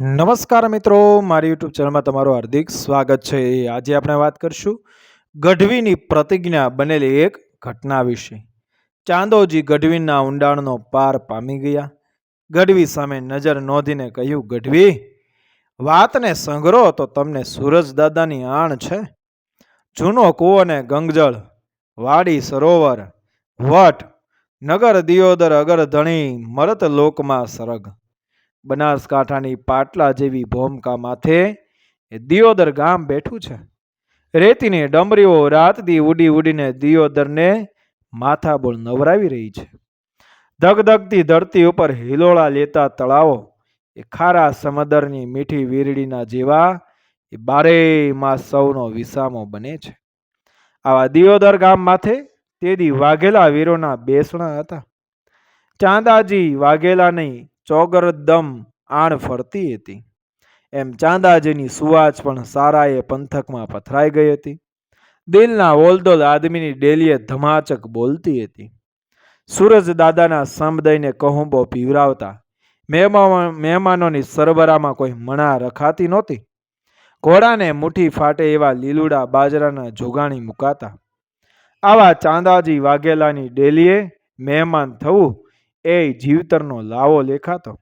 નમસ્કાર મિત્રો, મારી યુટ્યુબ ચેનલમાં તમારું હાર્દિક સ્વાગત છે. આજે આપણે વાત કરીશું ગઢવીની પ્રતિજ્ઞા બનેલી એક ઘટના વિશે. ચાંદોજી ગઢવીના ઊંડાણનો પાર પામી ગયા. ગઢવી સામે નજર નોંધીને કહ્યું, ગઢવી, વાતને સંગ્રહો તો તમને સૂરજ દાદાની આણ છે. જૂનો કૂવો અને ગંગજળ, વાડી સરોવર, વટ, નગર દિયોદર અગર ધણી મરત લોકમાં સરગ. બનાસકાંઠાની પાટલા જેવી ભોમકા માથે એ દિયોદર ગામ બેઠું છે. રેતીની ડમરીઓ રાતદી ઉડી ઉડીને દિયોદરને માથાબોળ નવરાવી રહી છે. ધગધગતી ધરતી ઉપર હિલોળા લેતા તળાવો એ ખારા સમદરની મીઠી વીરડીના જેવા એ બારેયમાં સૌનો વિસામો બને છે. આવા દિયોદર ગામ માથે તેદી વાઘેલા વીરોના બેસણા હતા. ચાંદાજી વાઘેલાની ચોગરદમ આણ ફરતી હતી. એમ ચાંદાજીની સુવાચ પણ સારાએ પંથકમાં પથરાઈ ગઈ હતી. દિલના ઓલદોલ આદમીની ડેલીએ ધમાચક બોલતી હતી. સૂરજ દાદાના સમદયને કહુંબો પીવરાવતા મહેમાનોની સરબરામાં કોઈ મણા રખાતી નહોતી. ઘોડાને મુઠ્ઠી ફાટે એવા લીલુડા બાજરાના જોગાણી મુકાતા. આવા ચાંદાજી વાઘેલાની ડેલીએ મહેમાન થવું એ જીવતરનો લાવો લેખાતો.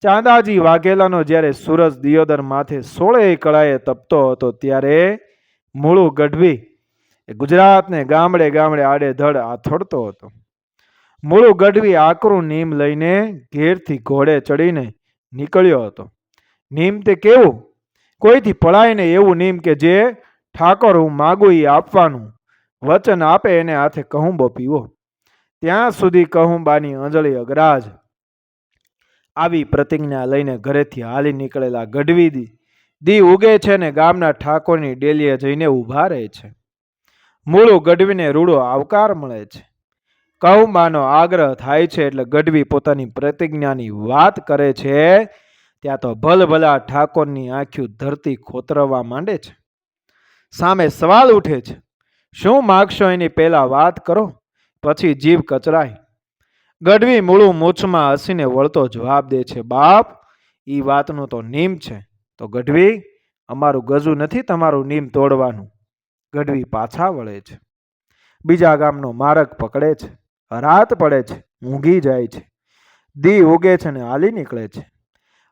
ચાંદાજી વાઘેલાનો જ્યારે સૂરજ દિયોદર માથે સોળે કળાએ તપતો હતો ત્યારે મૂળું ગઢવી ગુજરાતને ગામડે ગામડે આડેધડ આથડતો હતો. મૂળું ગઢવી આકરું નીમ લઈને ઘેરથી ઘોડે ચડીને નીકળ્યો હતો. નીમ તે કેવું? કોઈથી પળાઈને એવું નીમ કે જે ઠાકોર હું માગું એ આપવાનું વચન આપે એને હાથે કહુંબો પીવો. ત્યાં સુધી કહું, બાની અંજળી અગરાજ આવી પ્રતિજ્ઞા લઈને ઘરેથી હાલી નીકળેલા ગઢવી દી દી ઉગે છે ને ગામના ઠાકોરની ડેલીએ જઈને ઊભા રહે છે. મૂળું ગઢવીને રૂડો આવકાર મળે છે. કૌમાનો આગ્રહ થાય છે એટલે ગઢવી પોતાની પ્રતિજ્ઞાની વાત કરે છે, ત્યાં તો ભલભલા ઠાકોરની આંખ્યું ધરતી ખોતરવા માંડે છે. સામે સવાલ ઉઠે છે, શું માગશો એની પહેલા વાત કરો? પછી જીભ કચરાય. ગઢવી મૂળું મૂછમાં હસીને વળતો જવાબ દે છે, બાપ એ વાતનું તો નીમ છે. તો ગઢવી, અમારું ગજુ નથી તમારું નીમ તોડવાનું. ગઢવી પાછા વળે છે. બીજા ગામનો માર્ગ પકડે છે. રાત પડે છે, ઊંઘી જાય છે. દી ઉગે છે ને હાલી નીકળે છે.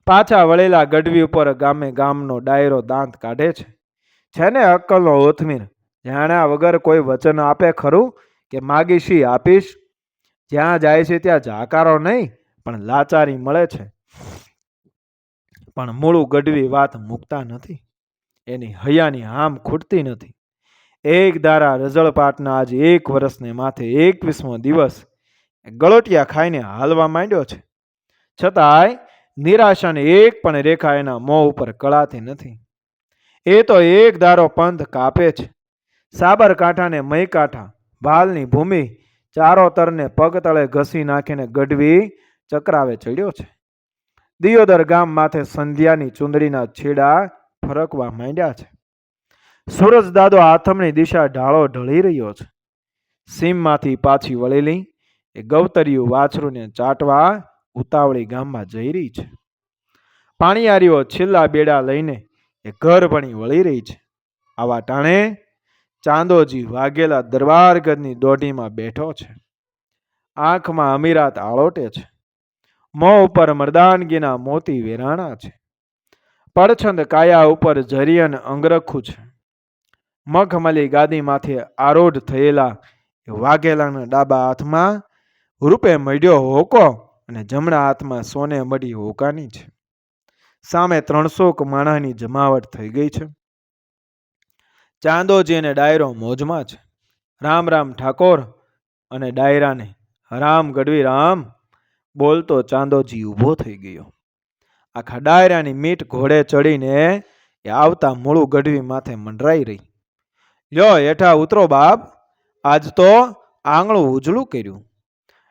પાછા વળેલા ગઢવી ઉપર ગામે ગામનો ડાયરો દાંત કાઢે છે. છે ને અક્કલનો ઓથમીર? જાણ્યા વગર કોઈ વચન આપે ખરું? કે માગીશી આપીશ? જ્યાં જાય છે ત્યાં જાકારો નહીં, પણ લાચારી મળે છે. પણ મૂળું ગઢવી વાત મૂકતા નથી. એની હૈયાની હામ ખૂટતી નથી. એક ધારા રઝળપાટના આજે એક વર્ષને માથે એકવીસમો દિવસ ગળોટિયા ખાઈને હાલવા માંડ્યો છે. છતાંય નિરાશાની એક પણ રેખા એના મોં ઉપર કળાતી નથી. એ તો એક ધારો પંથ કાપે છે. સાબરકાંઠાને મહીકાંઠા ભાલની ભૂમિ ચારો તરને પગ તળે ઘસી નાખીને ગઢવી ચક્રાવે ચડ્યો છે. દિયોદર ગામ માથે સંધ્યાની ચુંદડીના છેડા ફરકવા માંડ્યા છે. સૂરજ દાદો આથમની દિશા ઢાળો ઢળી રહ્યો છે. સીમમાંથી પાછી વળેલી એ ગવતરિયું વાછરુને ચાટવા ઉતાવળી ગામમાં જઈ રહી છે. પાણીયારીઓ છેલ્લા બેડા લઈને એ ઘર ભણી વળી રહી છે. આવા ટાણે ચાંદોજી વાઘેલા દરબારગઢની દોઢીમાં બેઠો છે. આંખમાં અમીરાત આળોટે છે. મોં ઉપર મરદાનગીના મોતી વેરાણા છે. પડછંદ કાયા ઉપર જરિયન અંગરખું છે. મખમલી ગાદીમાંથી આરોઢ થયેલા વાઘેલાના ડાબા હાથમાં રૂપે મળ્યો હોકો અને જમણા હાથમાં સોને મળી હોકાની છે. સામે ત્રણસો માણાની જમાવટ થઈ ગઈ છે. ચાંદોજી અને ડાયરો મોજમાં છે. રામ રામ ઠાકોર અને ડાયરાને રામ ગઢવી રામ બોલતો ચાંદોજી ઊભો થઈ ગયો. આખા ડાયરાની મીટ ઘોડે ચડીને એ આવતા મૂળું ગઢવી માથે મંડરાઈ રહી. લ્યો, હેઠા ઉતરો બાપ, આજ તો આંગળું ઉજળું કર્યું.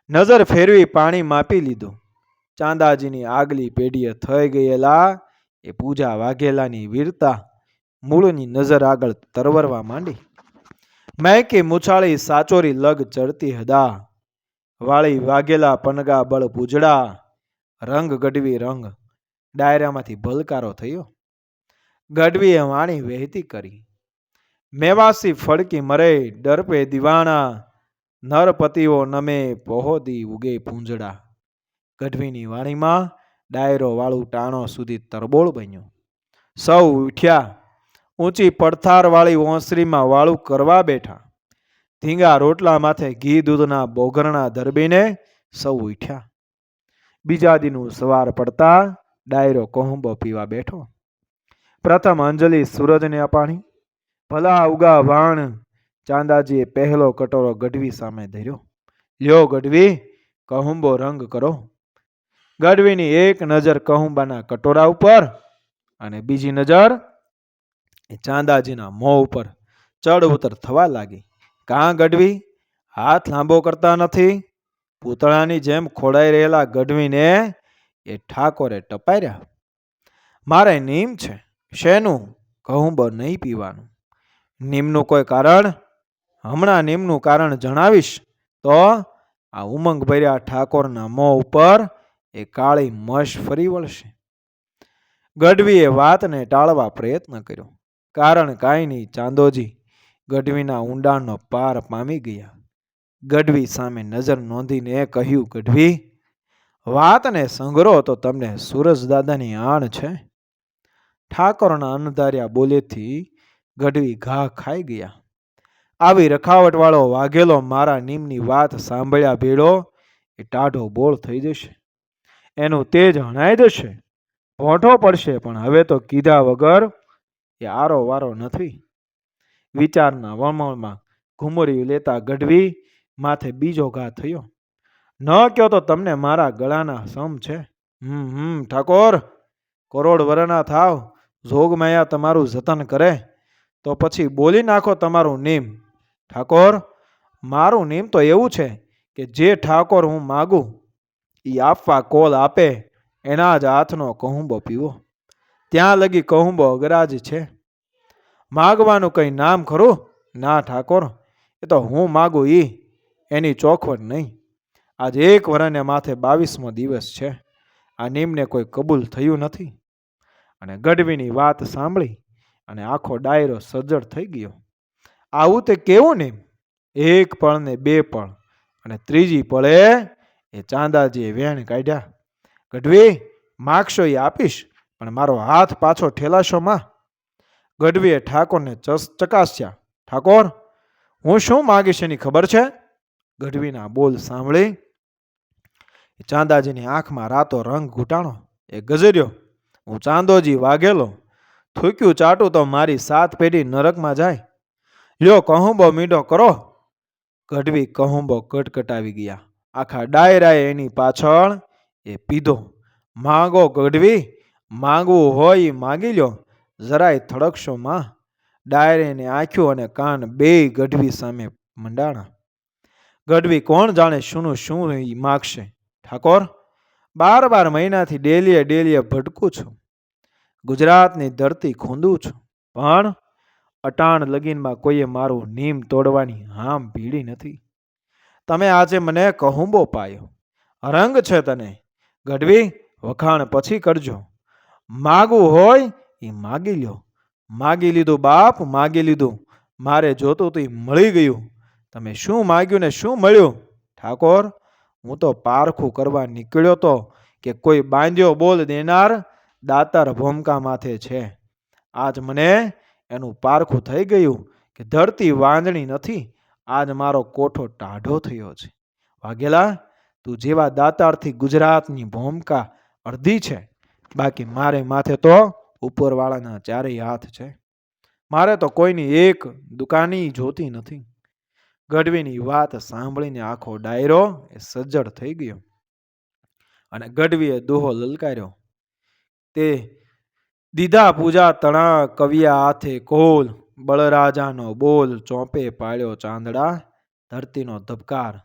નજર ફેરવી પાણી માપી લીધું. ચાંદાજીની આગલી પેઢીએ થઈ ગયેલા એ પૂજા વાઘેલાની વીરતા મૂળની નજર આગળ તરવરવા માંડી. મહેકી મુછાળી સાચોરી લગ ચડતી હદા. વાળી વાઘેલા પનગા બળ પૂજડા. રંગ ગઢવી રંગ. ડાયરામાંથી ભલકારો થયો. ગઢવીએ વાણી વહેતી કરી. મેવાસી ફડકી મરે ડરપે દિવાણા. નરપતિઓ નમે પહોદી ઉગે પૂંજડા. ગઢવીની વાણીમાં ડાયરો વાળું ટાણો સુધી તરબોળ બન્યો. સૌ ઉઠ્યા. ઊંચી પડથારવાળી ઓસરીમાં વાળું કરવા બેઠા. ધીંગા રોટલા માથે ઘી દૂધના બોઘરણા ધરબીને સૌ ઉઠ્યા. બીજા દીનું સવાર પડતા ડાયરો કોહંબો પીવા બેઠો. પ્રથમ અંજલિ સૂરજને અપાણી. ભલા ઉગા વાણ ચાંદાજીએ પહેલો કટોરો ગઢવી સામે ધર્યો. લ્યો ગઢવી, કહુંબો રંગ કરો. ગઢવીની એક નજર કહુંબાના કટોરા ઉપર અને બીજી નજર ચાંદાજીના મોં ઉપર ચડ ઉતર થવા લાગી. કાં ગઢવી? હાથ લાંબો કરતા નથી? પૂતળાની જેમ ખોડાઈ રહેલા ગઢવીને એ ઠાકોરે ટપાર્યા. મારે નીમ છે. શેનું? કહું બ નહીં પીવાનું. નીમનું કોઈ કારણ? હમણાં નીમનું કારણ જણાવીશ. તો? આ ઉમંગ ભર્યા ઠાકોરના મોં ઉપર એ કાળી મશ ફરી વળશે. ગઢવીએ વાતને ટાળવા પ્રયત્ન કર્યો. કારણ કાંઈ નહીં, ચાંદોજી. ગઢવીના ઊંડાણનો પાર પામી ગયા. ગઢવી સામે નજર નોંધીને કહ્યું, ગઢવી વાતને સંગ્રહો તો તમને સુરજદાદાની આણ છે. ઠાકોરના અન્નધાર્યા બોલેથી ગઢવી ઘા ખાઈ ગયા. આવી રખાવટવાળો વાઘેલો મારા નીમની વાત સાંભળ્યા ભેળો એ ટાઢો બોળ થઈ જશે. એનું તેજ હણાઈ જશે. ભોંઠો પડશે, પણ હવે તો કીધા વગર એ આરો વારો નથી. વિચારના વમળમાં ઘુમરિયું લેતા ગઢવી માથે બીજો ઘા થયો. ન કહો તો તમને મારા ગળાના સમ છે. હમ હમ, ઠાકોર, કરોડ વરના થાવ. જોગમાયા તમારું જતન કરે. તો પછી બોલી નાખો તમારું નીમ. ઠાકોર, મારું નીમ તો એવું છે કે જે ઠાકોર હું માગું એ આપવા કોલ આપે, એના જ હાથનો કહુંબો પીવો. ત્યાં લગી કહુંબો, અગરાજ છે. માગવાનું કંઈ નામ ખરું? ના, ઠાકોર. એ તો હું માગું એ એની ચોખવટ નહીં. આજે એક વરને માથે બાવીસમો દિવસ છે. આ નીમને કોઈ કબૂલ થયું નથી. અને ગઢવીની વાત સાંભળી અને આખો ડાયરો સજ્જડ થઈ ગયો. આવું તે કેવું નીમ? એક પળ ને બે પળ અને ત્રીજી પળે એ ચાંદાજીએ વેણ કાઢ્યા. ગઢવી, માગશો એ આપીશ? પણ મારો હાથ પાછો ઠેલાશો માં ગઢવીએ ઠાકોરને ચસ ચકાસ્યા, ઠાકોર, હું શું માગીશ એની ખબર છે? ગઢવીના બોલ સાંભળી. ચાંદાજીની આંખમાં રાતો રંગ ઘૂંટાણો, એ ગજર્યો, હું ચાંદોજી વાઘેલો, થૂક્યું ચાટું તો મારી સાત પેઢી નરકમાં જાય. યો કહુંબો મીંડો કરો. ગઢવી કહુંબો કટકટાવી ગયા. આખા ડાયરાએ એની પાછળ એ પીધો. માગો ગઢવી માંગવું હોય માગી લ્યો. જરાય થડકશો માં. ડાયરેને આંખ્યું અને કાન બે ગઢવી સામે મંડાણા. ગઢવી કોણ જાણે શુંનું શું માગશે? ઠાકોર, બાર બાર મહિનાથી ડેલીએ ડેલીએ ભટકું છું. ગુજરાતની ધરતી ખૂંદું છું. પણ અટાણ લગીનમાં કોઈએ મારું નીમ તોડવાની હામ ભીડી નથી. તમે આજે મને કહુંબો પાયો. રંગ છે તને. ગઢવી, વખાણ પછી કરજો. માગવું હોય એ માગી લ્યો. માગી લીધું બાપ, માગી લીધું. મારે જોતું તો એ મળી ગયું. તમે શું માગ્યું ને શું મળ્યું? ઠાકોર, હું તો પારખું કરવા નીકળ્યો તો કે કોઈ બાંધ્યો બોલ દેનાર દાતાર ભૂમકા માથે છે. આજ મને એનું પારખું થઈ ગયું કે ધરતી વાંદણી નથી. આજ મારો કોઠો ટાઢો થયો છે. વાઘેલા, તું જેવા દાતારથી ગુજરાતની ભૂમકા અડધી છે. બાકી મારે માથે તો ઉપરવાળાના ચારેય હાથ છે. મારે તો કોઈની એક દુકાની જોતી નથી. ગઢવીની વાત સાંભળીને આખો ડાયરો એ સજ્જડ થઈ ગયો અને ગઢવીએ દોહો લલકાર્યો. તે દીધા પૂજા તણા કવિયા હાથે કોલ, બળરાજાનો બોલ ચોંપે પાડ્યો ચાંદડા, ધરતીનો ધબકાર